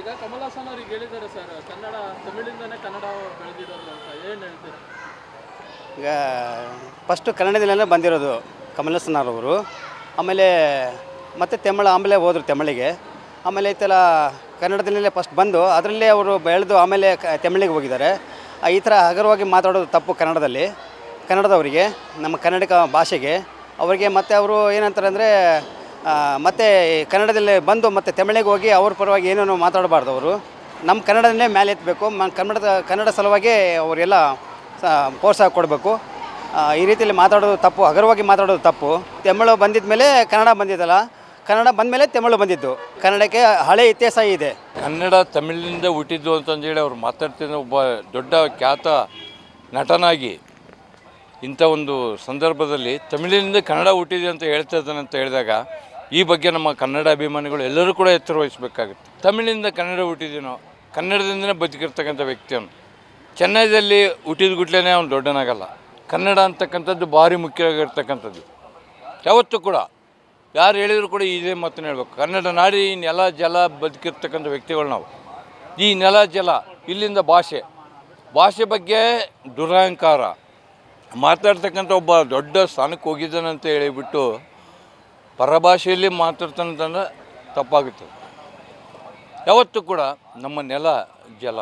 ಈಗ ಕಮಲ್ ಹಾಸನ್ ಸರ್, ಕನ್ನಡ, ತಮಿಳಿಂದನೇ ಕನ್ನಡ ಬೆಳೆದಿರೋದು ಅಂತ, ಏನು ಈಗ ಫಸ್ಟು ಕನ್ನಡದಲ್ಲೇ ಬಂದಿರೋದು ಕಮಲಸನವರು ಆಮೇಲೆ ಮತ್ತೆ ತಮಿಳ, ಆಮೇಲೆ ಹೋದರು ತಮಿಳಿಗೆ. ಆಮೇಲೆ ಈ ಥರ ಕನ್ನಡದಲ್ಲೇ ಫಸ್ಟ್ ಬಂದು, ಅದರಲ್ಲೇ ಅವರು ಬೆಳೆದು ಆಮೇಲೆ ಕ, ತಮಿಳಿಗೆ ಹೋಗಿದ್ದಾರೆ. ಈ ಥರ ಹಗರವಾಗಿ ಮಾತಾಡೋದು ತಪ್ಪು ಕನ್ನಡದಲ್ಲಿ, ಕನ್ನಡದವರಿಗೆ, ನಮ್ಮ ಕನ್ನಡಕ ಭಾಷೆಗೆ. ಅವರಿಗೆ ಮತ್ತೆ ಅವರು ಏನಂತಾರೆ ಅಂದರೆ ಮತ್ತೆ ಕನ್ನಡದಲ್ಲಿ ಬಂದು ಮತ್ತೆ ತಮಿಳಿಗೆ ಹೋಗಿ ಅವ್ರ ಪರವಾಗಿ ಏನೇನೋ ಮಾತಾಡಬಾರ್ದು ಅವರು. ನಮ್ಮ ಕನ್ನಡದಲ್ಲೇ ಮೇಲೆ ಎತ್ತಬೇಕು ಮ, ಕನ್ನಡದ, ಕನ್ನಡ ಸಲುವಾಗಿ ಅವರೆಲ್ಲ ಪ್ರೋತ್ಸಾಹ ಕೊಡಬೇಕು. ಈ ರೀತಿಯಲ್ಲಿ ಮಾತಾಡೋದು ತಪ್ಪು, ಹಗರವಾಗಿ ಮಾತಾಡೋದು ತಪ್ಪು. ತಮಿಳು ಬಂದಿದ್ದ ಮೇಲೆ ಕನ್ನಡ ಬಂದಿದ್ದಲ್ಲ ಕನ್ನಡ ಬಂದ ಮೇಲೆ ತಮಿಳು ಬಂದಿದ್ದು ಕನ್ನಡಕ್ಕೆ ಹಳೆ ಇತಿಹಾಸ ಇದೆ. ಕನ್ನಡ ತಮಿಳಿನಿಂದ ಹುಟ್ಟಿದ್ದು ಅಂತಂದೇಳಿ ಅವ್ರು ಮಾತಾಡ್ತಿದ್ದ ಒಬ್ಬ ದೊಡ್ಡ ಖ್ಯಾತ ನಟನಾಗಿ ಇಂಥ ಒಂದು ಸಂದರ್ಭದಲ್ಲಿ ತಮಿಳಿನಿಂದ ಕನ್ನಡ ಹುಟ್ಟಿದೆ ಅಂತ ಹೇಳ್ತಾ ಇದ್ದಾನೆ ಅಂತ ಹೇಳಿದಾಗ ಈ ಬಗ್ಗೆ ನಮ್ಮ ಕನ್ನಡ ಅಭಿಮಾನಿಗಳು ಎಲ್ಲರೂ ಕೂಡ ಎಚ್ಚರ ವಹಿಸಬೇಕಾಗುತ್ತೆ. ತಮಿಳಿನಿಂದ ಕನ್ನಡ ಹುಟ್ಟಿದ್ದೀನೋ ಕನ್ನಡದಿಂದನೇ ಬದುಕಿರ್ತಕ್ಕಂಥ ವ್ಯಕ್ತಿಯವನು ಚೆನ್ನೈದಲ್ಲಿ ಹುಟ್ಟಿದ ಗುಟ್ಲೇ ಅವನು ದೊಡ್ಡನಾಗಲ್ಲ. ಕನ್ನಡ ಅಂತಕ್ಕಂಥದ್ದು ಭಾರಿ ಮುಖ್ಯವಾಗಿರ್ತಕ್ಕಂಥದ್ದು. ಯಾವತ್ತೂ ಕೂಡ. ಯಾರು ಹೇಳಿದರೂ ಕೂಡ ಇದೇ ಮಾತನ್ನು ಹೇಳ್ಬೇಕು. ಕನ್ನಡ ನಾಡಿ ಈ ನೆಲ, ಜಲ ಬದುಕಿರ್ತಕ್ಕಂಥ ವ್ಯಕ್ತಿಗಳು ನಾವು. ಈ ನೆಲ, ಜಲ, ಇಲ್ಲಿಂದ ಭಾಷೆ. ಭಾಷೆ ಬಗ್ಗೆ ದುರಹಂಕಾರ ಮಾತಾಡ್ತಕ್ಕಂಥ ಒಬ್ಬ ದೊಡ್ಡ ಸ್ಥಾನಕ್ಕೆ ಹೋಗಿದ್ದಾನಂತ ಹೇಳಿಬಿಟ್ಟು ಪರಭಾಷೆಯಲ್ಲಿ ಮಾತಾಡ್ತಾನಂತಂದ್ರೆ ತಪ್ಪಾಗುತ್ತೆ. ಯಾವತ್ತೂ ಕೂಡ ನಮ್ಮ ನೆಲ, ಜಲ,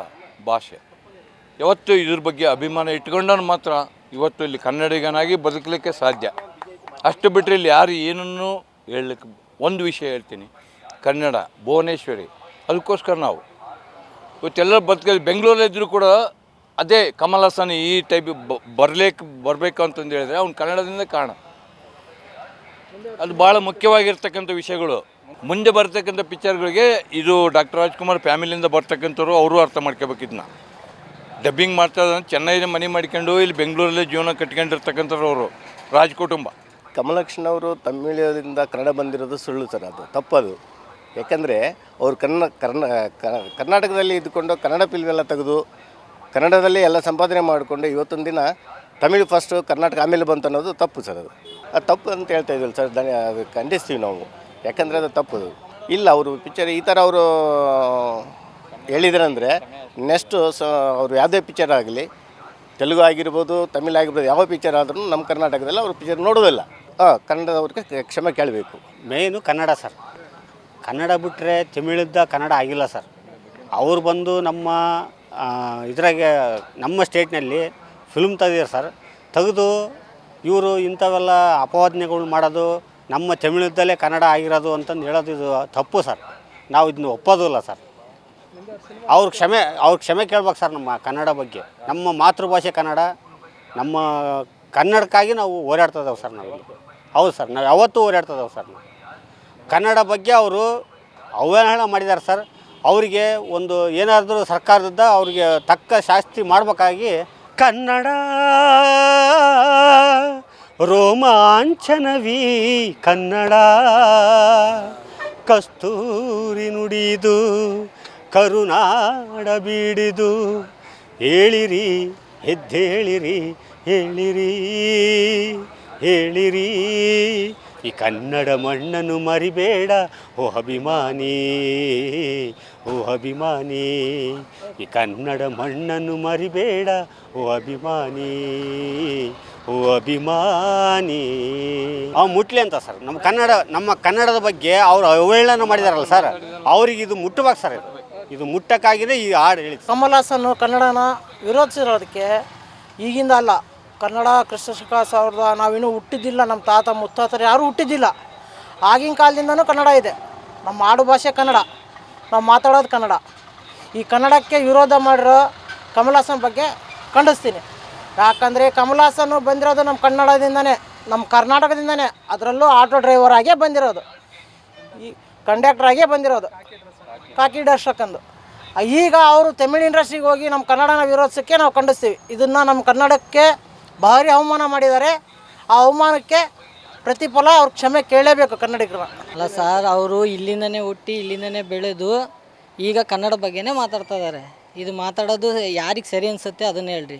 ಭಾಷೆ, ಯಾವತ್ತೂ ಇದ್ರ ಬಗ್ಗೆ ಅಭಿಮಾನ ಇಟ್ಕೊಂಡವನು ಮಾತ್ರ ಇವತ್ತು ಇಲ್ಲಿ ಕನ್ನಡಿಗನಾಗಿ ಬದುಕಲಿಕ್ಕೆ ಸಾಧ್ಯ. ಅಷ್ಟು ಬಿಟ್ಟರೆ ಇಲ್ಲಿ ಯಾರು ಏನನ್ನೂ ಹೇಳಲಿಕ್ಕೆ ಒಂದು ವಿಷಯ ಹೇಳ್ತೀನಿ. ಕನ್ನಡ, ಭುವನೇಶ್ವರಿ, ಅದಕ್ಕೋಸ್ಕರ ನಾವು. ಇವತ್ತೆಲ್ಲರೂ ಬದುಕಲ್ಲಿ ಬೆಂಗಳೂರಲ್ಲಿದ್ದರೂ ಕೂಡ ಅದೇ ಕಮಲ್ ಹಾಸನ್ ಈ ಟೈಪ್ ಬರಲಿಕ್ಕೆ ಬರಬೇಕು ಅಂತಂದು ಹೇಳಿದ್ರೆ ಅವ್ನು ಕನ್ನಡದಿಂದ ಕಾರಣ. ಅದು ಭಾಳ ಮುಖ್ಯವಾಗಿರ್ತಕ್ಕಂಥ ವಿಷಯಗಳು. ಮುಂದೆ ಬರ್ತಕ್ಕಂಥ ಪಿಕ್ಚರ್ಗಳಿಗೆ ಇದು ಡಾಕ್ಟರ್ ರಾಜ್ಕುಮಾರ್ ಫ್ಯಾಮಿಲಿಯಿಂದ ಬರ್ತಕ್ಕಂಥವ್ರು, ಅವರು ಅರ್ಥ ಮಾಡ್ಕೋಬೇಕಿದ್ನ ಡಬ್ಬಿಂಗ್ ಮಾಡ್ತಾ ಚೆನ್ನೈನ ಮನೆ ಮಾಡ್ಕೊಂಡು ಇಲ್ಲಿ ಬೆಂಗಳೂರಲ್ಲೇ ಜೀವನ ಕಟ್ಕೊಂಡಿರ್ತಕ್ಕಂಥವ್ರು ಅವರು ರಾಜ್ ಕುಟುಂಬ ಅವರು ತಮಿಳಿನಿಂದ ಕನ್ನಡ ಬಂದಿರೋದು ಸುಳ್ಳು ಸರ್ ಅದು, ತಪ್ಪದು. ಯಾಕಂದರೆ ಅವರು ಕನ್ನ ಕರ್ನ ಕರ್ನಾಟಕದಲ್ಲಿ ಇದ್ದುಕೊಂಡು ಕನ್ನಡ ಫಿಲ್ಮ್ ಎಲ್ಲ ತೆಗೆದು, ಕನ್ನಡದಲ್ಲಿ ಎಲ್ಲ ಸಂಪಾದನೆ ಮಾಡಿಕೊಂಡು ಇವತ್ತೊಂದು ದಿನ ತಮಿಳು ಫಸ್ಟು ಕರ್ನಾಟಕ ಆಮೇಲೆ ಬಂತು ಅನ್ನೋದು ತಪ್ಪು ಸರ್ ಅದು. ಅದು ತಪ್ಪು ಅಂತ ಹೇಳ್ತಾ ಇದ್ವಲ್ಲ ಸರ್, ಧನ್ಯ, ಅದು ಖಂಡಿಸ್ತೀವಿ ನಾವು. ಯಾಕಂದರೆ ಅದು ತಪ್ಪು ಇಲ್ಲ, ಅವರು ಪಿಕ್ಚರ್ ಈ ಥರ ಅವರು ಹೇಳಿದ್ರಂದರೆ ನೆಕ್ಸ್ಟು ಸ, ಅವರು ಯಾವುದೇ ಪಿಕ್ಚರ್ ಆಗಲಿ, ತೆಲುಗು ಆಗಿರ್ಬೋದು, ತಮಿಳು ಆಗಿರ್ಬೋದು, ಯಾವ ಪಿಕ್ಚರ್ ಆದರೂ ನಮ್ಮ ಕರ್ನಾಟಕದಲ್ಲಿ ಅವರು ಪಿಕ್ಚರ್ ನೋಡೋದಿಲ್ಲ. ಹಾಂ ಕನ್ನಡದವ್ರಿಗೆ ಕ್ಷಮೆ ಕೇಳಬೇಕು. ಮೇಯ್ನು ಕನ್ನಡ ಸರ್. ಕನ್ನಡ ಬಿಟ್ಟರೆ ತಮಿಳಿದ್ದ ಕನ್ನಡ ಆಗಿಲ್ಲ ಸರ್. ಅವ್ರು ಬಂದು ನಮ್ಮ ಇದ್ರಾಗೆ, ನಮ್ಮ ಸ್ಟೇಟ್ನಲ್ಲಿ ಫಿಲ್ಮ್ ತೆಗೆದಿದ್ದಾರೆ ಸರ್. ತೆಗೆದು ಇವರು ಇಂಥವೆಲ್ಲ ಅಪವಾದನೆಗಳು ಮಾಡೋದು, ನಮ್ಮ ತಮಿಳಿದ್ದಲ್ಲೇ ಕನ್ನಡ ಆಗಿರೋದು ಅಂತಂದು ಹೇಳೋದು ಇದು ತಪ್ಪು ಸರ್. ನಾವು ಇದನ್ನ ಒಪ್ಪೋದಿಲ್ಲ ಸರ್. ಅವ್ರ ಕ್ಷಮೆ ಅವ್ರ ಕ್ಷಮೆ ಕೇಳ್ಬೇಕು ಸರ್ ನಮ್ಮ ಕನ್ನಡ ಬಗ್ಗೆ. ನಮ್ಮ ಮಾತೃಭಾಷೆ ಕನ್ನಡ, ನಮ್ಮ ಕನ್ನಡಕ್ಕಾಗಿ ನಾವು ಹೋರಾಡ್ತಾ ಇದ್ದೇವೆ ಸರ್ ನಾವು ಹೌದು ಸರ್, ನಾವು ಯಾವತ್ತೂ ಹೋರಾಡ್ತಾ ಇದ್ದೇವೆ ಸರ್ ನಾವು. ಕನ್ನಡ ಬಗ್ಗೆ ಅವರು ಅವಹೇಳನ ಮಾಡಿದ್ದಾರೆ ಸರ್. ಅವರಿಗೆ ಒಂದು ಏನಾದರೂ ಸರ್ಕಾರದಿಂದ ಅವರಿಗೆ ತಕ್ಕ ಶಾಸ್ತಿ ಮಾಡಬೇಕಾಗಿ ಕನ್ನಡ ರೋಮಾಂಚನವೀ ಕನ್ನಡ. ಕಸ್ತೂರಿ ನುಡಿದು ಕರುನಾಡ ಬೀಡಿದು ಹೇಳಿರಿ ಎದ್ದೇಳಿರಿ ಹೇಳಿರಿ ಹೇಳಿರಿ. ಈ ಕನ್ನಡ ಮಣ್ಣನ್ನು ಮರಿಬೇಡ. ಓ ಅಭಿಮಾನಿ ಓ ಅಭಿಮಾನಿ, ಈ ಕನ್ನಡ ಮಣ್ಣನ್ನು ಮರಿಬೇಡ. ಓ ಅಭಿಮಾನಿ ಓ ಅಭಿಮಾನಿ. ಅವ್ ಮುಟ್ಲಿ ಅಂತ ಸರ್. ನಮ್ಮ ಕನ್ನಡ, ನಮ್ಮ ಕನ್ನಡದ ಬಗ್ಗೆ ಅವ್ರು ಅವಹೇಳನ ಮಾಡಿದಾರಲ್ಲ ಸರ್. ಅವ್ರಿಗೆ ಇದು ಮುಟ್ಟಬೇಕು ಸರ್ ಇದು. ಇದು ಮುಟ್ಟಕ್ಕಾಗಿದೆ ಈ ಹಾಡು ಹೇಳಿ ಕಮಲ್ ಹಾಸನ್ ಕನ್ನಡನ ವಿರೋಧಿಸಿರೋದಕ್ಕೆ ಈಗಿಂದ ಅಲ್ಲ ಕನ್ನಡ ಕ್ರಿಸ್ತ ಶಕ ಸಾವಿರದ ನಾವಿನ್ನೂ ಹುಟ್ಟಿದ್ದಿಲ್ಲ, ನಮ್ಮ ತಾತ ಮುತ್ತಾತರು ಯಾರೂ ಹುಟ್ಟಿದ್ದಿಲ್ಲ. ಆಗಿನ ಕಾಲದಿಂದನೂ ಕನ್ನಡ ಇದೆ. ನಮ್ಮ ಆಡು ಭಾಷೆ ಕನ್ನಡ, ನಾವು ಮಾತಾಡೋದು ಕನ್ನಡ. ಈ ಕನ್ನಡಕ್ಕೆ ವಿರೋಧ ಮಾಡಿರೋ ಕಮಲ್ ಬಗ್ಗೆ ಖಂಡಿಸ್ತೀನಿ. ಯಾಕಂದರೆ ಕಮಲ್ ಹಾಸನ್ ಬಂದಿರೋದು ನಮ್ಮ ಕನ್ನಡದಿಂದನೇ, ನಮ್ಮ ಕರ್ನಾಟಕದಿಂದನೇ, ಅದರಲ್ಲೂ ಆಟೋ ಡ್ರೈವರ್ ಆಗೇ ಬಂದಿರೋದು. ಈ ಕಂಡಕ್ಟರ್ ಆಗೇ ಬಂದಿರೋದು. ಕಾಕಿ ಹಾಕೊಂಡು ಈಗ ಅವರು ತಮಿಳ್ ಇಂಡಸ್ಟ್ರಿಗೆ ಹೋಗಿ ನಮ್ಮ ಕನ್ನಡನ ವಿರೋಧಿಸೋಕ್ಕೆ ನಾವು ಖಂಡಿಸ್ತೀವಿ. ಇದನ್ನು ನಮ್ಮ ಕನ್ನಡಕ್ಕೆ ಭಾರಿ ಅವಮಾನ ಮಾಡಿದ್ದಾರೆ. ಆ ಅವಮಾನಕ್ಕೆ ಪ್ರತಿಫಲ ಅವ್ರ ಕ್ಷಮೆ ಕೇಳಲೇಬೇಕು ಕನ್ನಡಿಗರ. ಅಲ್ಲ ಸರ್, ಅವರು ಇಲ್ಲಿಂದನೇ ಹುಟ್ಟಿ ಇಲ್ಲಿಂದನೇ ಬೆಳೆದು ಈಗ ಕನ್ನಡ ಬಗ್ಗೆನೇ ಮಾತಾಡ್ತಾ ಇದ್ದಾರೆ. ಇದು ಮಾತಾಡೋದು ಯಾರಿಗೆ ಸರಿ ಅನಿಸುತ್ತೆ ಅದನ್ನು ಹೇಳ್ರಿ.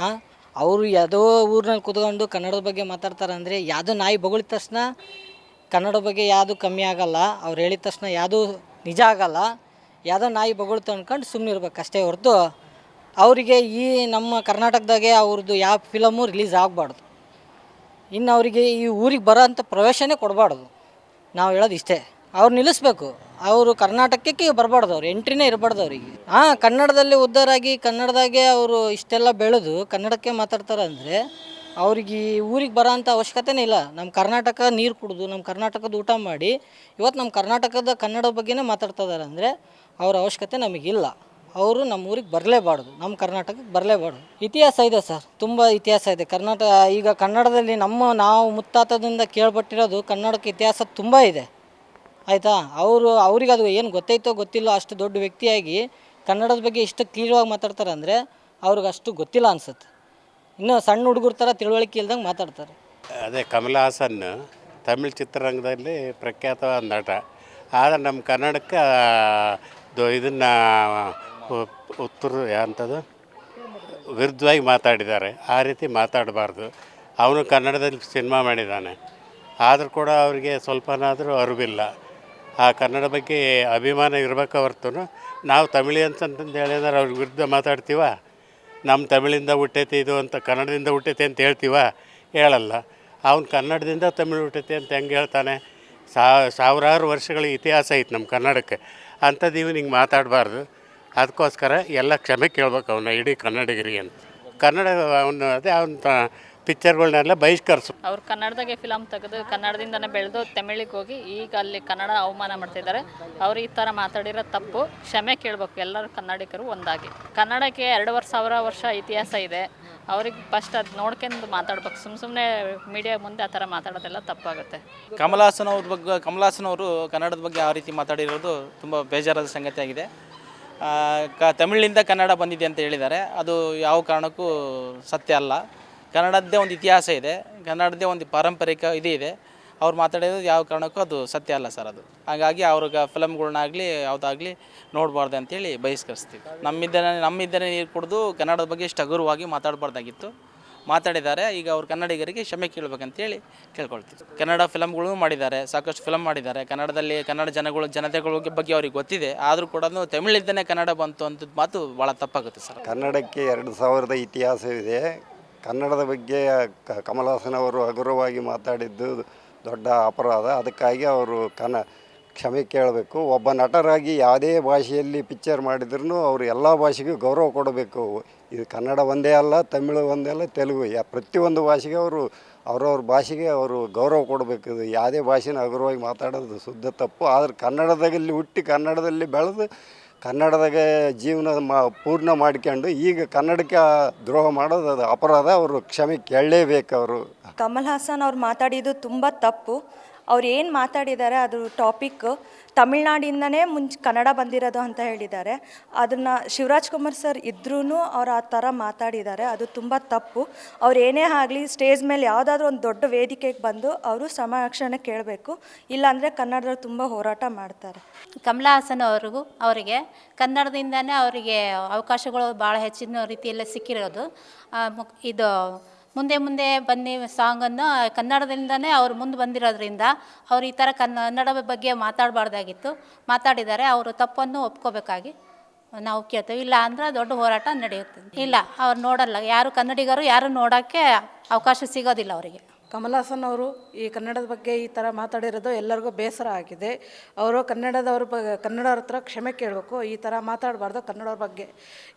ಹಾಂ ಅವರು ಯಾವುದೋ ಊರಿನಲ್ಲಿ ಕುತ್ಕೊಂಡು ಕನ್ನಡದ ಬಗ್ಗೆ ಮಾತಾಡ್ತಾರೆ ಅಂದರೆ ಯಾವುದೋ ನಾಯಿ ಬೊಗಳಿದ ತಕ್ಷಣ ಕನ್ನಡ ಬಗ್ಗೆ ಯಾವುದು ಕಮ್ಮಿ ಆಗಲ್ಲ, ಅವ್ರು ಹೇಳಿದ ತಕ್ಷಣ ಯಾವುದು ನಿಜ ಆಗಲ್ಲ, ಯಾವುದೋ ನಾಯಿ ಬೊಗಳ್ತು ಅಂದ್ಕೊಂಡು ಸುಮ್ಮನೆ ಇರ್ಬೇಕು ಅಷ್ಟೇ ಹೊರತು ಅವರಿಗೆ ಈ ನಮ್ಮ ಕರ್ನಾಟಕದಾಗೆ ಅವ್ರದ್ದು ಯಾವ ಫಿಲಮು ರಿಲೀಸ್ ಆಗಬಾರ್ದು. ಇನ್ನು ಅವರಿಗೆ ಈ ಊರಿಗೆ ಬರೋ ಅಂಥ ಪ್ರವೇಶನೇ ಕೊಡಬಾರ್ದು. ನಾವು ಹೇಳೋದು ಇಷ್ಟೇ. ಅವ್ರು ನಿಲ್ಲಿಸ್ಬೇಕು. ಅವರು ಕರ್ನಾಟಕಕ್ಕೆ ಬರಬಾರ್ದು ಅವ್ರು. ಎಂಟ್ರಿನೇ ಇರಬಾರ್ದು ಅವರಿಗೆ. ಹಾಂ ಕನ್ನಡದಲ್ಲಿ ಉದ್ದಾರಾಗಿ ಕನ್ನಡದಾಗೆ ಅವರು ಇಷ್ಟೆಲ್ಲ ಬೆಳೆದು ಕನ್ನಡಕ್ಕೆ ಮಾತಾಡ್ತಾರೆ ಅಂದರೆ ಅವ್ರಿಗೆ ಈ ಊರಿಗೆ ಬರೋ ಅಂಥ ಅವಶ್ಯಕತೆನೇ ಇಲ್ಲ. ನಮ್ಮ ಕರ್ನಾಟಕ ನೀರು ಕುಡಿದು, ನಮ್ಮ ಕರ್ನಾಟಕದ ಊಟ ಮಾಡಿ ಇವತ್ತು ನಮ್ಮ ಕರ್ನಾಟಕದ ಕನ್ನಡ ಬಗ್ಗೆನೇ ಮಾತಾಡ್ತಾ ಇದ್ದಾರೆ ಅಂದರೆ ಅವ್ರ ಅವಶ್ಯಕತೆ ನಮಗಿಲ್ಲ. ಅವರು ನಮ್ಮ ಊರಿಗೆ ಬರಲೇಬಾರ್ದು, ನಮ್ಮ ಕರ್ನಾಟಕಕ್ಕೆ ಬರಲೇಬಾರ್ದು. ಇತಿಹಾಸ ಇದೆ ಸರ್, ತುಂಬ ಇತಿಹಾಸ ಇದೆ. ಕರ್ನಾಟಕ ಈಗ ಕನ್ನಡದಲ್ಲಿ ನಮ್ಮ ನಾವು ಮುತ್ತಾತದಿಂದ ಕೇಳ್ಪಟ್ಟಿರೋದು ಕನ್ನಡಕ್ಕೆ ಇತಿಹಾಸ ತುಂಬ ಇದೆ. ಆಯಿತಾ? ಅವರು, ಅವ್ರಿಗೆ ಅದು ಏನು ಗೊತ್ತೈತೋ ಗೊತ್ತಿಲ್ಲ ಅಷ್ಟು ದೊಡ್ಡ ವ್ಯಕ್ತಿಯಾಗಿ ಕನ್ನಡದ ಬಗ್ಗೆ ಇಷ್ಟು ಕ್ಲೀರ್ವಾಗಿ ಮಾತಾಡ್ತಾರೆ ಅಂದರೆ ಅವ್ರಿಗೆ ಅಷ್ಟು ಗೊತ್ತಿಲ್ಲ ಅನಿಸುತ್ತೆ. ಇನ್ನೂ ಸಣ್ಣ ಹುಡುಗರ ಥರ ತಿಳುವಳಿಕೆ ಇಲ್ದಂಗೆ ಮಾತಾಡ್ತಾರೆ. ಅದೇ ಕಮಲ ಹಾಸನ್ ತಮಿಳ್ ಚಿತ್ರರಂಗದಲ್ಲಿ ಪ್ರಖ್ಯಾತವಾದ ನಟ. ಆದರೆ ನಮ್ಮ ಕನ್ನಡಕ್ಕೆ ಇದನ್ನು ಉತ್ತರ ಅಂಥದ್ದು ವಿರುದ್ಧವಾಗಿ ಮಾತಾಡಿದ್ದಾರೆ. ಆ ರೀತಿ ಮಾತಾಡಬಾರ್ದು. ಅವನು ಕನ್ನಡದಲ್ಲಿ ಸಿನಿಮಾ ಮಾಡಿದ್ದಾನೆ. ಆದರೂ ಕೂಡ ಅವರಿಗೆ ಸ್ವಲ್ಪನಾದರೂ ಅರಿವಿಲ್ಲ. ಆ ಕನ್ನಡ ಬಗ್ಗೆ ಅಭಿಮಾನ ಇರಬೇಕು ಹೊರತು ನಾವು ತಮಿಳಿಯನ್ಸ್ ಅಂತಂದು ಹೇಳಿದ್ರೆ ಅವ್ರ ವಿರುದ್ಧ ಮಾತಾಡ್ತೀವ? ನಮ್ಮ ತಮಿಳಿಂದ ಹುಟ್ಟೈತಿ ಇದು ಅಂತ, ಕನ್ನಡದಿಂದ ಹುಟ್ಟೈತಿ ಅಂತ ಹೇಳ್ತೀವ? ಹೇಳಲ್ಲ. ಅವ್ನು ಕನ್ನಡದಿಂದ ತಮಿಳು ಹುಟ್ಟೈತಿ ಅಂತ ಹೆಂಗೆ ಹೇಳ್ತಾನೆ? ಸಾವಿರಾರು ವರ್ಷಗಳ ಇತಿಹಾಸ ಐತೆ ನಮ್ಮ ಕನ್ನಡಕ್ಕೆ. ಅಂಥದ್ದು ಇವನು ಹಿಂಗೆ ಮಾತಾಡಬಾರ್ದು. ಅದಕ್ಕೋಸ್ಕರ ಎಲ್ಲ ಕ್ಷಮೆ ಕೇಳ್ಬೇಕು ಅವನ್ನ ಇಡೀ ಕನ್ನಡಿಗರಿಗೆ ಅಂತ. ಕನ್ನಡ ಅವನು ಅದೇ ಅವನ ಪಿಕ್ಚರ್ಗಳನ್ನೆಲ್ಲ ಬಹಿಷ್ಕರಿಸು. ಅವ್ರು ಕನ್ನಡದಾಗೆ ಫಿಲಮ್ ತೆಗೆದು ಕನ್ನಡದಿಂದನೇ ಬೆಳೆದು ತಮಿಳಿಗೆ ಹೋಗಿ ಈಗ ಅಲ್ಲಿ ಕನ್ನಡ ಅವಮಾನ ಮಾಡ್ತಿದ್ದಾರೆ. ಅವ್ರು ಈ ಥರ ಮಾತಾಡಿರೋ ತಪ್ಪು ಕ್ಷಮೆ ಕೇಳಬೇಕು ಎಲ್ಲರೂ ಕನ್ನಡಿಗರು ಒಂದಾಗಿ. ಕನ್ನಡಕ್ಕೆ ಎರಡುವರೆ ಸಾವಿರ ವರ್ಷ ಇತಿಹಾಸ ಇದೆ. ಅವ್ರಿಗೆ ಫಸ್ಟ್ ಅದು ನೋಡ್ಕೊಂಡು ಮಾತಾಡ್ಬೇಕು. ಸುಮ್ಮ ಸುಮ್ಮನೆ ಮೀಡಿಯಾ ಮುಂದೆ ಆ ಥರ ಮಾತಾಡೋದೆಲ್ಲ ತಪ್ಪಾಗುತ್ತೆ. ಕಮಲ್ ಹಾಸನ್ ಅವ್ರ ಬಗ್ಗೆ ಕಮಲ್ ಹಾಸನ್ ಅವರು ಕನ್ನಡದ ಬಗ್ಗೆ ಯಾವ ರೀತಿ ಮಾತಾಡಿರೋದು ತುಂಬ ಬೇಜಾರಾದ ಸಂಗತಿಯಾಗಿದೆ. ಕ ತಮಿಳಿನಿಂದ ಕನ್ನಡ ಬಂದಿದೆ ಅಂತ ಹೇಳಿದ್ದಾರೆ. ಅದು ಯಾವ ಕಾರಣಕ್ಕೂ ಸತ್ಯ ಅಲ್ಲ. ಕನ್ನಡದ್ದೇ ಒಂದು ಇತಿಹಾಸ ಇದೆ. ಕನ್ನಡದ್ದೇ ಒಂದು ಪಾರಂಪರಿಕ ಇದು ಇದೆ. ಅವ್ರು ಮಾತಾಡಿರೋದು ಯಾವ ಕಾರಣಕ್ಕೂ ಅದು ಸತ್ಯ ಅಲ್ಲ ಸರ್ ಅದು. ಹಾಗಾಗಿ ಅವ್ರಿಗೆ ಫಿಲಮ್ಗಳ್ನಾಗಲಿ ಯಾವುದಾಗಲಿ ನೋಡಬಾರ್ದು ಅಂತೇಳಿ ಬಹಿಷ್ಕರಿಸ್ತೀವಿ. ನಮ್ಮಿದ್ದನೇ ನಮ್ಮಿದ್ದನೇ ನೀರು ಕುಡಿದು ಕನ್ನಡದ ಬಗ್ಗೆ ಇಷ್ಟು ಹಗುರವಾಗಿ ಮಾತಾಡಬಾರ್ದಾಗಿತ್ತು. ಮಾತಾಡಿದ್ದಾರೆ. ಈಗ ಅವ್ರು ಕನ್ನಡಿಗರಿಗೆ ಕ್ಷಮೆ ಕೇಳಬೇಕಂತೇಳಿ ಕೇಳ್ಕೊಳ್ತೀವಿ. ಕನ್ನಡ ಫಿಲಮ್ಗಳು ಮಾಡಿದ್ದಾರೆ, ಸಾಕಷ್ಟು ಫಿಲಮ್ ಮಾಡಿದ್ದಾರೆ. ಕನ್ನಡದಲ್ಲಿ ಕನ್ನಡ ಜನಗಳು, ಜನತೆಗಳ ಬಗ್ಗೆ ಅವ್ರಿಗೆ ಗೊತ್ತಿದೆ. ಆದರೂ ಕೂಡ ತಮಿಳಿಂದನೇ ಕನ್ನಡ ಬಂತು ಅಂತದ್ದು ಮಾತು ಭಾಳ ತಪ್ಪಾಗುತ್ತೆ ಸರ್. ಕನ್ನಡಕ್ಕೆ ಎರಡು ಸಾವಿರದ ಇತಿಹಾಸವಿದೆ. ಕನ್ನಡದ ಬಗ್ಗೆ ಕಮಲ್ ಹಾಸನ್ ಅವರು ಹಗುರವಾಗಿ ಮಾತಾಡಿದ್ದು ದೊಡ್ಡ ಅಪರಾಧ. ಅದಕ್ಕಾಗಿ ಅವರು ಕನ್ನ ಕ್ಷಮೆ ಕೇಳಬೇಕು. ಒಬ್ಬ ನಟರಾಗಿ ಯಾವುದೇ ಭಾಷೆಯಲ್ಲಿ ಪಿಕ್ಚರ್ ಮಾಡಿದ್ರು ಅವರು ಎಲ್ಲ ಭಾಷೆಗೂ ಗೌರವ ಕೊಡಬೇಕು. ಇದು ಕನ್ನಡ ಒಂದೇ ಅಲ್ಲ, ತಮಿಳು ಒಂದೇ ಅಲ್ಲ, ತೆಲುಗು ಯಾ ಪ್ರತಿಯೊಂದು ಭಾಷೆಗೆ ಅವರು ಅವ್ರವ್ರ ಭಾಷೆಗೆ ಅವರು ಗೌರವ ಕೊಡಬೇಕು. ಇದು ಯಾವುದೇ ಭಾಷೆನ ಹಗುರವಾಗಿ ಮಾತಾಡೋದು ಶುದ್ಧ ತಪ್ಪು. ಆದ್ರೆ ಕನ್ನಡದಲ್ಲಿ ಹುಟ್ಟಿ ಕನ್ನಡದಲ್ಲಿ ಬೆಳೆದು ಕನ್ನಡದಾಗ ಜೀವನ ಮಾ ಪೂರ್ಣ ಮಾಡ್ಕೊಂಡು ಈಗ ಕನ್ನಡಕ್ಕೆ ದ್ರೋಹ ಮಾಡೋದು ಅದು ಅಪರಾಧ. ಅವರು ಕ್ಷಮೆ ಕೇಳಲೇಬೇಕು ಅವರು. ಕಮಲ್ ಹಾಸನ್ ಅವ್ರು ಮಾತಾಡಿದ್ದು ತುಂಬ ತಪ್ಪು. ಅವ್ರು ಏನು ಮಾತಾಡಿದ್ದಾರೆ ಅದು ಟಾಪಿಕ್ ತಮಿಳ್ನಾಡಿಂದನೇ ಮುಂಚೆ ಕನ್ನಡ ಬಂದಿರೋದು ಅಂತ ಹೇಳಿದ್ದಾರೆ. ಅದನ್ನು ಶಿವರಾಜ್ ಕುಮಾರ್ ಸರ್ ಇದ್ರೂ ಅವ್ರು ಆ ಥರ ಮಾತಾಡಿದ್ದಾರೆ. ಅದು ತುಂಬ ತಪ್ಪು. ಅವ್ರು ಏನೇ ಆಗಲಿ ಸ್ಟೇಜ್ ಮೇಲೆ ಯಾವುದಾದ್ರೂ ಒಂದು ದೊಡ್ಡ ವೇದಿಕೆಗೆ ಬಂದು ಅವರು ಸಮಕ್ಷಣೆ ಕೇಳಬೇಕು. ಇಲ್ಲಾಂದರೆ ಕನ್ನಡದವ್ರು ತುಂಬ ಹೋರಾಟ ಮಾಡ್ತಾರೆ. ಕಮಲಾ ಹಾಸನ್ ಅವ್ರಿಗೂ ಅವರಿಗೆ ಕನ್ನಡದಿಂದನೇ ಅವರಿಗೆ ಅವಕಾಶಗಳು ಭಾಳ ಹೆಚ್ಚಿನ ರೀತಿಯಲ್ಲಿ ಸಿಕ್ಕಿರೋದು. ಇದು ಮುಂದೆ ಮುಂದೆ ಬನ್ನಿ ಸಾಂಗನ್ನು ಕನ್ನಡದಿಂದನೇ ಅವ್ರು ಮುಂದೆ ಬಂದಿರೋದ್ರಿಂದ ಅವ್ರು ಈ ಥರ ಕನ್ನಡ ಬಗ್ಗೆ ಮಾತಾಡಬಾರ್ದಾಗಿತ್ತು. ಮಾತಾಡಿದ್ದಾರೆ, ಅವರು ತಪ್ಪನ್ನು ಒಪ್ಕೋಬೇಕಾಗಿ ನಾವು ಕೇಳ್ತೇವೆ. ಇಲ್ಲ ಅಂದ್ರೆ ದೊಡ್ಡ ಹೋರಾಟ ನಡೆಯುತ್ತೆ. ಇಲ್ಲ, ಅವ್ರು ನೋಡಲ್ಲ. ಯಾರು ಕನ್ನಡಿಗರು, ಯಾರು ನೋಡೋಕ್ಕೆ ಅವಕಾಶ ಸಿಗೋದಿಲ್ಲ ಅವರಿಗೆ. ಕಮಲಾಸನ್ ಅವರು ಈ ಕನ್ನಡದ ಬಗ್ಗೆ ಈ ಥರ ಮಾತಾಡಿರೋದು ಎಲ್ಲರಿಗೂ ಬೇಸರ ಆಗಿದೆ. ಅವರು ಕನ್ನಡದವ್ರ ಬಗ್ಗೆ ಕನ್ನಡವ್ರ ಹತ್ರ ಕ್ಷಮೆ ಕೇಳಬೇಕು. ಈ ಥರ ಮಾತಾಡಬಾರ್ದು ಕನ್ನಡವ್ರ ಬಗ್ಗೆ.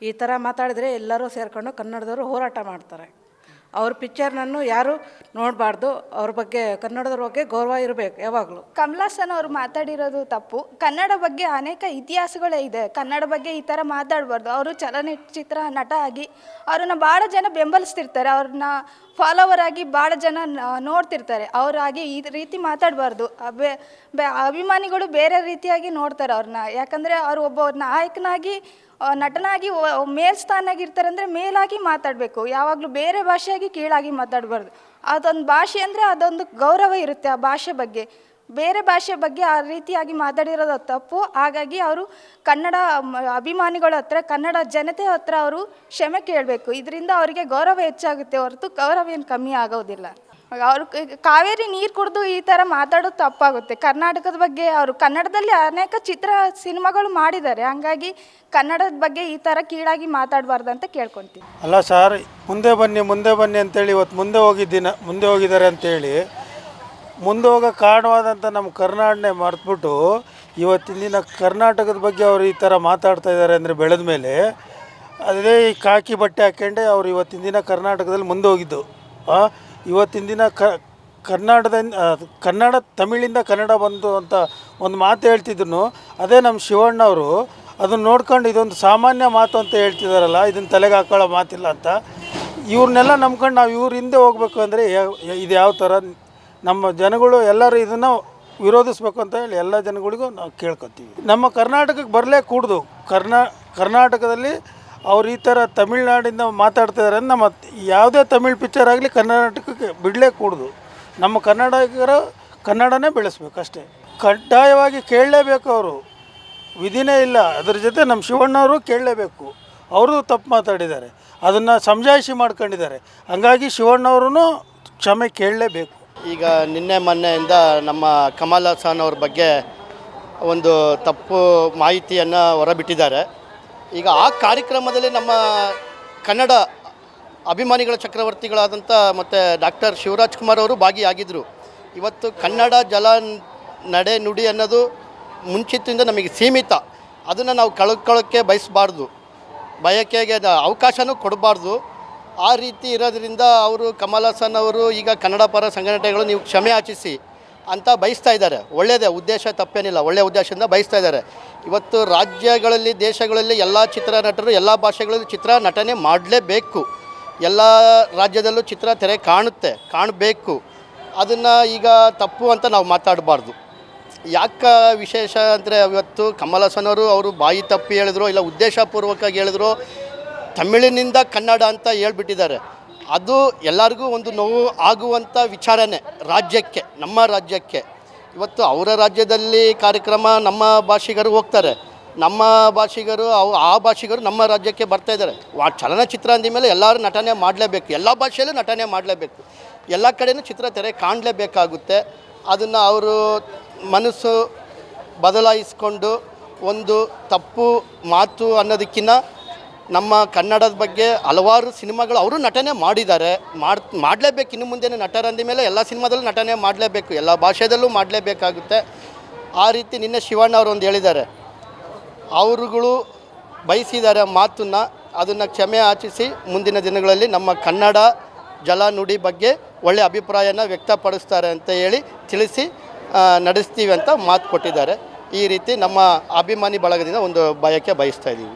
ಈ ಥರ ಮಾತಾಡಿದರೆ ಎಲ್ಲರೂ ಸೇರಿಕೊಂಡು ಕನ್ನಡದವರು ಹೋರಾಟ ಮಾಡ್ತಾರೆ. ಅವ್ರ ಪಿಕ್ಚರ್ನನ್ನು ಯಾರು ನೋಡಬಾರ್ದು, ಅವ್ರ ಬಗ್ಗೆ, ಕನ್ನಡದವ್ರ ಬಗ್ಗೆ ಗೌರವ ಇರಬೇಕು ಯಾವಾಗಲೂ. ಕಮಲಾಸನ್ ಅವರು ಮಾತಾಡಿರೋದು ತಪ್ಪು. ಕನ್ನಡ ಬಗ್ಗೆ ಅನೇಕ ಇತಿಹಾಸಗಳೇ ಇದೆ. ಕನ್ನಡ ಬಗ್ಗೆ ಈ ಥರ ಮಾತಾಡಬಾರ್ದು. ಅವರು ಚಲನಚಿತ್ರ ನಟ ಆಗಿ ಅವ್ರನ್ನ ಭಾಳ ಜನ ಬೆಂಬಲಿಸ್ತಿರ್ತಾರೆ. ಅವ್ರನ್ನ ಫಾಲೋವರ್ ಆಗಿ ಭಾಳ ಜನ ನೋಡ್ತಿರ್ತಾರೆ. ಅವರಾಗಿ ಈ ರೀತಿ ಮಾತಾಡಬಾರ್ದು. ಅಭಿಮಾನಿಗಳು ಬೇರೆ ರೀತಿಯಾಗಿ ನೋಡ್ತಾರೆ ಅವ್ರನ್ನ. ಯಾಕಂದರೆ ಅವರು ಒಬ್ಬ ನಾಯಕನಾಗಿ ನಟನಾಗಿ ಮೇಲ್ ಮೇಲ್ಸ್ಥಾನಾಗಿ ಇರ್ತಾರೆ ಅಂದರೆ ಮೇಲಾಗಿ ಮಾತಾಡಬೇಕು. ಯಾವಾಗಲೂ ಬೇರೆ ಭಾಷೆಯಾಗಿ ಕೀಳಾಗಿ ಮಾತಾಡಬಾರ್ದು. ಅದೊಂದು ಭಾಷೆ ಅಂದರೆ ಅದೊಂದು ಗೌರವ ಇರುತ್ತೆ ಆ ಭಾಷೆ ಬಗ್ಗೆ. ಬೇರೆ ಭಾಷೆ ಬಗ್ಗೆ ಆ ರೀತಿಯಾಗಿ ಮಾತಾಡಿರೋದು ತಪ್ಪು. ಹಾಗಾಗಿ ಅವರು ಕನ್ನಡ ಅಭಿಮಾನಿಗಳ ಹತ್ರ, ಕನ್ನಡ ಜನತೆ ಹತ್ರ ಅವರು ಕ್ಷಮೆ ಕೇಳಬೇಕು. ಇದರಿಂದ ಅವರಿಗೆ ಗೌರವ ಹೆಚ್ಚಾಗುತ್ತೆ ಹೊರತು ಗೌರವ ಏನು ಕಮ್ಮಿ ಆಗೋದಿಲ್ಲ. ಅವರು ಕಾವೇರಿ ನೀರು ಕುಡಿದು ಈ ಥರ ಮಾತಾಡೋದು ತಪ್ಪಾಗುತ್ತೆ. ಕರ್ನಾಟಕದ ಬಗ್ಗೆ ಅವರು ಕನ್ನಡದಲ್ಲಿ ಅನೇಕ ಚಿತ್ರ ಸಿನಿಮಾಗಳು ಮಾಡಿದ್ದಾರೆ. ಹಂಗಾಗಿ ಕನ್ನಡದ ಬಗ್ಗೆ ಈ ಥರ ಕೀಳಾಗಿ ಮಾತಾಡಬಾರ್ದು ಅಂತ ಕೇಳ್ಕೊತೀನಿ. ಅಲ್ಲ ಸರ್, ಮುಂದೆ ಬನ್ನಿ ಮುಂದೆ ಬನ್ನಿ ಅಂತೇಳಿ ಇವತ್ತು ಮುಂದೆ ಹೋಗಿದ್ದೀನ, ಮುಂದೆ ಹೋಗಿದ್ದಾರೆ ಅಂತೇಳಿ. ಮುಂದೆ ಹೋಗೋ ಕಾರಣವಾದಂಥ ನಮ್ಮ ಕರ್ನಾಟನೆ ಮರೆತುಬಿಟ್ಟು ಇವತ್ತಿನ ದಿನ ಕರ್ನಾಟಕದ ಬಗ್ಗೆ ಅವರು ಈ ಥರ ಮಾತಾಡ್ತಾ ಇದ್ದಾರೆ ಅಂದರೆ ಬೆಳೆದ ಮೇಲೆ ಅದೇ ಈ ಕಾಕಿ ಬಟ್ಟೆ ಹಾಕ್ಕೊಂಡೆ ಅವ್ರು ಇವತ್ತಿನ ದಿನ ಕರ್ನಾಟಕದಲ್ಲಿ ಮುಂದೆ ಹೋಗಿದ್ದು. ಇವತ್ತಿನ ದಿನ ಕನ್ನಡದಿಂದ ಕನ್ನಡ, ತಮಿಳಿಂದ ಕನ್ನಡ ಬಂತು ಅಂತ ಒಂದು ಮಾತು ಹೇಳ್ತಿದ್ರು. ಅದೇ ನಮ್ಮ ಶಿವಣ್ಣ ಅವರು ಅದನ್ನು ನೋಡ್ಕೊಂಡು ಇದೊಂದು ಸಾಮಾನ್ಯ ಮಾತು ಅಂತ ಹೇಳ್ತಿದಾರಲ್ಲ, ಇದನ್ನು ತಲೆಗೆ ಹಾಕೊಳ್ಳೋ ಮಾತಿಲ್ಲ ಅಂತ. ಇವ್ರನ್ನೆಲ್ಲ ನಂಬ್ಕೊಂಡು ನಾವು ಇವ್ರ ಹಿಂದೆ ಹೋಗ್ಬೇಕು ಅಂದರೆ ಇದು ಯಾವ ಥರ? ನಮ್ಮ ಜನಗಳು ಎಲ್ಲರೂ ಇದನ್ನು ವಿರೋಧಿಸ್ಬೇಕು ಅಂತ ಹೇಳಿ ಎಲ್ಲ ಜನಗಳಿಗೂ ನಾವು ಕೇಳ್ಕೊತೀವಿ. ನಮ್ಮ ಕರ್ನಾಟಕಕ್ಕೆ ಬರಲೇ ಕೂಡ್ದು. ಕರ್ನಾ, ಕರ್ನಾಟಕದಲ್ಲಿ ಅವ್ರು ಈ ಥರ ತಮಿಳ್ನಾಡಿಂದ ಮಾತಾಡ್ತಿದ್ದಾರೆ ನಮ್ಮ ಯಾವುದೇ ತಮಿಳ್ ಪಿಕ್ಚರ್ ಆಗಲಿ ಕರ್ನಾಟಕಕ್ಕೆ ಬಿಡಲೇ ಕೂಡ್ದು. ನಮ್ಮ ಕನ್ನಡಿಗರು ಕನ್ನಡನೇ ಬೆಳೆಸ್ಬೇಕು ಅಷ್ಟೇ. ಕಡ್ಡಾಯವಾಗಿ ಕೇಳಲೇಬೇಕು ಅವರು. ವಿಧಿನೇ ಇಲ್ಲ. ಅದ್ರ ಜೊತೆ ನಮ್ಮ ಶಿವಣ್ಣವರು ಕೇಳಲೇಬೇಕು. ಅವರು ತಪ್ಪು ಮಾತಾಡಿದ್ದಾರೆ. ಅದನ್ನು ಸಮಜಾಯಿಷಿ ಮಾಡ್ಕೊಂಡಿದ್ದಾರೆ. ಹಂಗಾಗಿ ಶಿವಣ್ಣವ್ರೂ ಕ್ಷಮೆ ಕೇಳಲೇಬೇಕು. ಈಗ ನಿನ್ನೆ ಮೊನ್ನೆಯಿಂದ ನಮ್ಮ ಕಮಲ್ ಹಾಸನ್ ಅವ್ರ ಬಗ್ಗೆ ಒಂದು ತಪ್ಪು ಮಾಹಿತಿಯನ್ನು ಹೊರಬಿಟ್ಟಿದ್ದಾರೆ. ಈಗ ಆ ಕಾರ್ಯಕ್ರಮದಲ್ಲಿ ನಮ್ಮ ಕನ್ನಡ ಅಭಿಮಾನಿಗಳ ಚಕ್ರವರ್ತಿಗಳಾದಂಥ ಮತ್ತು ಡಾಕ್ಟರ್ ಶಿವರಾಜ್ ಕುಮಾರ್ ಅವರು ಭಾಗಿಯಾಗಿದ್ದರು ಇವತ್ತು ಕನ್ನಡ ಜಲ ನಡೆ ನುಡಿ ಅನ್ನೋದು ಮುಂಚಿತದಿಂದ ನಮಗೆ ಸೀಮಿತ. ಅದನ್ನು ನಾವು ಕಳ್ಕೊಳ್ಳೋಕ್ಕೆ ಬಯಸಬಾರ್ದು. ಬಯಕೆಗೆ ಅವಕಾಶನೂ ಕೊಡಬಾರ್ದು. ಆ ರೀತಿ ಇರೋದ್ರಿಂದ ಅವರು ಕಮಲ್ ಹಾಸನ್ ಅವರು ಈಗ ಕನ್ನಡ ಪರ ಸಂಘಟನೆಗಳು ನೀವು ಕ್ಷಮೆ ಯಾಚಿಸಿ ಅಂತ ಬಯಸ್ತಾ ಇದ್ದಾರೆ. ಒಳ್ಳೆಯದೇ ಉದ್ದೇಶ ತಪ್ಪೇನಿಲ್ಲ. ಒಳ್ಳೆಯ ಉದ್ದೇಶದಿಂದ ಬಯಸ್ತಾ ಇದ್ದಾರೆ. ಇವತ್ತು ರಾಜ್ಯಗಳಲ್ಲಿ, ದೇಶಗಳಲ್ಲಿ ಎಲ್ಲ ಚಿತ್ರ ನಟರು, ಎಲ್ಲ ಭಾಷೆಗಳಲ್ಲಿ ಚಿತ್ರ ನಟನೆ ಮಾಡಲೇಬೇಕು. ಎಲ್ಲ ರಾಜ್ಯದಲ್ಲೂ ಚಿತ್ರ ತೆರೆ ಕಾಣುತ್ತೆ, ಕಾಣಬೇಕು. ಅದನ್ನು ಈಗ ತಪ್ಪು ಅಂತ ನಾವು ಮಾತಾಡಬಾರ್ದು. ಯಾಕೆ ವಿಶೇಷ ಅಂದರೆ ಇವತ್ತು ಕಮಲ್ ಅವರು ಅವರು ಬಾಯಿ ತಪ್ಪಿ ಹೇಳಿದ್ರು, ಇಲ್ಲ ಉದ್ದೇಶಪೂರ್ವಕವಾಗಿ ಹೇಳಿದ್ರು, ತಮಿಳಿನಿಂದ ಕನ್ನಡ ಅಂತ ಹೇಳ್ಬಿಟ್ಟಿದ್ದಾರೆ. ಅದು ಎಲ್ಲರಿಗೂ ಒಂದು ನೋವು ಆಗುವಂಥ ವಿಚಾರನೇ ರಾಜ್ಯಕ್ಕೆ, ನಮ್ಮ ರಾಜ್ಯಕ್ಕೆ. ಇವತ್ತು ಅವರ ರಾಜ್ಯದಲ್ಲಿ ಕಾರ್ಯಕ್ರಮ ನಮ್ಮ ಭಾಷಿಗರು ಹೋಗ್ತಾರೆ. ನಮ್ಮ ಭಾಷಿಗರು, ಅವು ಆ ಭಾಷಿಗರು ನಮ್ಮ ರಾಜ್ಯಕ್ಕೆ ಬರ್ತಾ ಇದ್ದಾರೆ. ವಾ ಚಲನಚಿತ್ರ ಅಂದಮೇಲೆ ಎಲ್ಲರೂ ನಟನೆ ಮಾಡಲೇಬೇಕು. ಎಲ್ಲ ಭಾಷೆಯಲ್ಲೂ ನಟನೆ ಮಾಡಲೇಬೇಕು. ಎಲ್ಲ ಕಡೆಯೂ ಚಿತ್ರ ತೆರೆ ಕಾಣಲೇಬೇಕಾಗುತ್ತೆ. ಅದನ್ನು ಅವರು ಮನಸ್ಸು ಬದಲಾಯಿಸ್ಕೊಂಡು ಒಂದು ತಪ್ಪು ಮಾತು ಅನ್ನೋದಕ್ಕಿಂತ ನಮ್ಮ ಕನ್ನಡದ ಬಗ್ಗೆ ಹಲವಾರು ಸಿನಿಮಾಗಳು ಅವರು ನಟನೆ ಮಾಡಿದ್ದಾರೆ. ಮಾಡ್, ಮಾಡಲೇಬೇಕು, ಇನ್ನು ಮುಂದೆ ನಟರಂದ ಮೇಲೆ ಎಲ್ಲ ಸಿನಿಮಾದಲ್ಲೂ ನಟನೆ ಮಾಡಲೇಬೇಕು, ಎಲ್ಲ ಭಾಷೆದಲ್ಲೂ ಮಾಡಲೇಬೇಕಾಗುತ್ತೆ. ಆ ರೀತಿ ನಿನ್ನೆ ಶಿವಣ್ಣ ಅವರು ಒಂದು ಹೇಳಿದ್ದಾರೆ. ಅವರುಗಳು ಬಯಸಿದ್ದಾರೆ ಮಾತನ್ನು, ಅದನ್ನು ಕ್ಷಮೆ ಆಚಿಸಿ ಮುಂದಿನ ದಿನಗಳಲ್ಲಿ ನಮ್ಮ ಕನ್ನಡ ಜಲ ನುಡಿ ಬಗ್ಗೆ ಒಳ್ಳೆಯ ಅಭಿಪ್ರಾಯನ ವ್ಯಕ್ತಪಡಿಸ್ತಾರೆ ಅಂತ ಹೇಳಿ ತಿಳಿಸಿ ನಡೆಸ್ತೀವಿ ಅಂತ ಮಾತು ಕೊಟ್ಟಿದ್ದಾರೆ. ಈ ರೀತಿ ನಮ್ಮ ಅಭಿಮಾನಿ ಬಳಗದಿಂದ ಒಂದು ಬಯಕೆ ಬಯಸ್ತಾ ಇದ್ದೀವಿ.